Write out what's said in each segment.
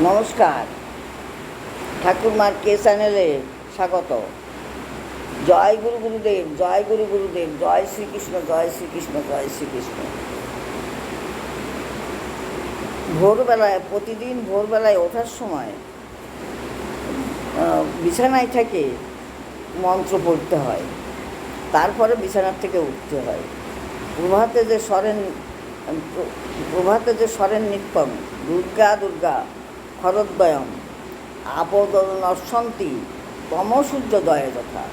নমস্কার। ঠাকুরমার কে চ্যানেলে স্বাগত। জয় গুরু গুরুদেব, জয় গুরু গুরুদেব, জয় শ্রীকৃষ্ণ জয় শ্রীকৃষ্ণ জয় শ্রীকৃষ্ণ। ভোরবেলায়, প্রতিদিন ভোরবেলায় ওঠার সময় বিছানায় থেকে মন্ত্র পড়তে হয়। তারপরে বিছানার থেকে উঠতে হয়। প্রভাতে যে স্বরেন প্র- প্রভাতে যে স্বরেন নিত্যম, দুর্গা দুর্গা খরদ্বয়ম আপদ নশন্তি তম সূর্যোদয় যথা।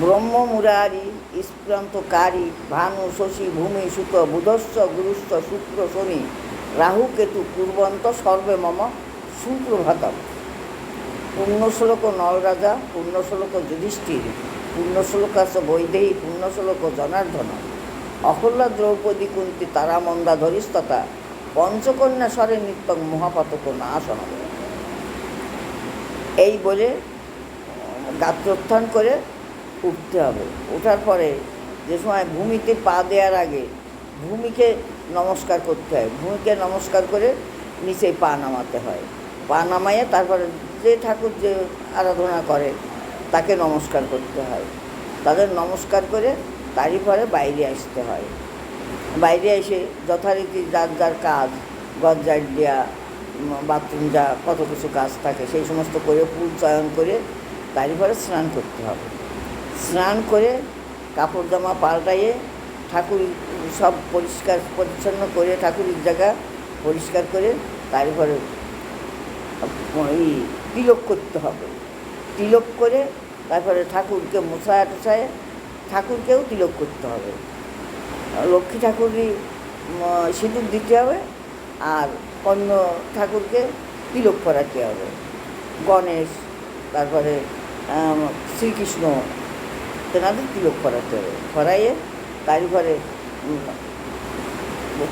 ব্রহ্ম মুরারি স্প্রান্তকারী ভানু, শশী, ভূমি, সুত বুধস্ব গুরুস্ব শুক্র, শনি, রাহু, কেতু, পূর্বন্ত, সর্বে মম, সুপ্রভাতম। পূর্ণশ্লোক নলরাজা পূর্ণশ্লোক যুধিষ্ঠির পূর্ণশ্লোকাস বৈদেহী পূর্ণশ্লোক জনার্দন। অহল্লা দ্রৌপদী কুন্তি তারা মন্দা ধরিস্ততা পঞ্চকন্যা স্বরে নিত্যং মহাপাতক না আসন এই বলে গাত্রোত্থান করে উঠতে হবে। ওঠার পরে যে সময় ভূমিতে পা দেওয়ার আগে ভূমিকে নমস্কার করতে হয়। ভূমিকে নমস্কার করে নিচে পা নামাতে হয়। পা নামাইয়ে তারপরে যে ঠাকুর যে আরাধনা করে, তাকে নমস্কার করতে হয়। তাদের নমস্কার করে তারই পরে বাইরে আসতে হয়। বাইরে এসে যথারীতি যার যার কাজ, গজ্জার দেওয়া বাথরুম যা কত কিছু কাজ থাকে, সেই সমস্ত করে ফুল চয়ন করে তারই পরে স্নান করতে হবে। স্নান করে কাপড় জামা পাল্টাইয়ে ঠাকুর সব পরিষ্কার পরিচ্ছন্ন করে ঠাকুরের জায়গা পরিষ্কার করে তারপরে এই তিলক করতে হবে। তিলক করে তারপরে ঠাকুরকে মশায় টশায় ঠাকুরকেও তিলক করতে হবে। লক্ষ্মী ঠাকুরই সিঁদুর দিতে হবে আর অন্য ঠাকুরকে তিলক করাতে হবে। গণেশ, তারপরে শ্রীকৃষ্ণ, তেনাদের তিলক করাতে হবে। করাইয়ে তারপরে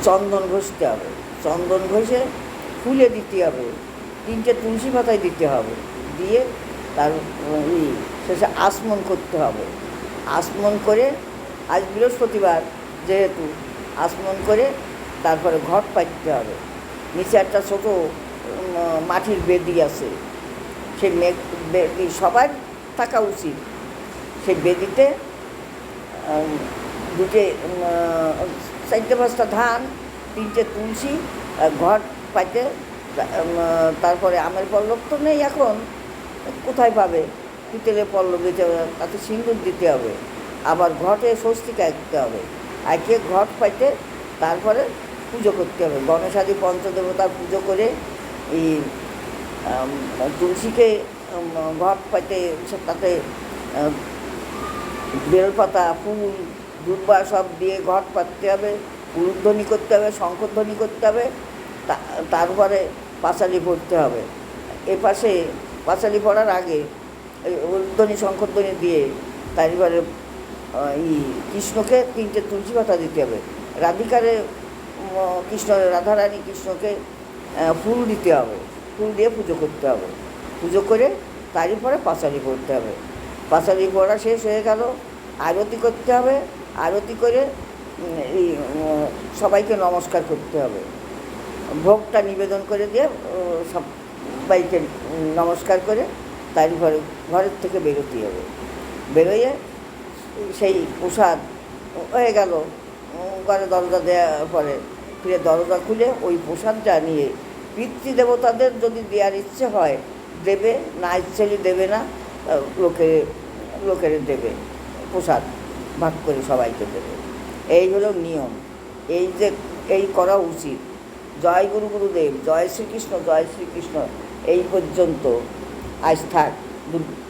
চন্দন ঘষতে হবে। চন্দন ঘষে ফুলে দিতে হবে। তিনটে তুলসী পাতায় দিতে হবে। দিয়ে তার শেষে আসমন করতে হবে। আসমন করে, আজ বৃহস্পতিবার যেহেতু আসমন করে, তারপরে ঘট পাইতে হবে। নিচে একটা ছোটো মাটির বেদি আছে। সেই বেদি সবার থাকা উচিত। সেই বেদিতে দুটে চারটে পাঁচটা ধান, তিনটে তুলসী ঘট পাইতে তারপরে আমের পল্লব তো নেই এখন, কোথায় পাবে? পিতলের পল্লব দিতে হবে, তাতে সিন্দুর দিতে হবে। আবার ঘটে স্বস্তিকা আঁকতে হবে। আঁকে ঘট পাইতে, তারপরে পুজো করতে হবে। গণেশ গণেশাদি পঞ্চদেবতার পুজো করে এই তুলসীকে ঘট পাইতে তাতে বেলপাতা, ফুল দুর্বা সব দিয়ে ঘট পাততে হবে উলুধ্বনি করতে হবে, শঙ্করধ্বনি করতে হবে তারপরে পাঁচালি পড়তে হবে। এ পাশে পাঁচালি পড়ার আগে এই উলুধ্বনি শঙ্করধ্বনি দিয়ে তারপরে আহ, ই কৃষ্ণকে তিনটে তুলসী পাতা দিতে হবে। রাধিকারে কৃষ্ণ রাধারানী কৃষ্ণকে ফুল দিতে হবে। ফুল দিয়ে পুজো করতে হবে। পুজো করে তারই পরে পাঁচালি করতে হবে। পাঁচালি পড়া শেষ হয়ে গেল। আরতি করতে হবে। আরতি করে এই সবাইকে নমস্কার করতে হবে। ভোগটা নিবেদন করে দিয়ে উম, সবাইকে নমস্কার করে তারই ঘরে, ঘরের থেকে বেরোতে হবে। বেরোয়ে সেই প্রসাদ হয়ে গেল। ঘরে দরজা দেওয়ার পরে ফিরে দরজা খুলে ওই প্রসাদটা নিয়ে পিতৃদেবতাদের যদি দেওয়ার ইচ্ছে হয়, দেবে। না ইচ্ছে দেবে না, লোকে, লোকের দেবে প্রসাদ ভাগ করে সবাইকে দেবে। এই হলো নিয়ম। এই যে, এই করা উচিত। জয় গুরু গুরুদেব, জয় শ্রীকৃষ্ণ জয় শ্রীকৃষ্ণ। এই পর্যন্ত আজ থাক দুর-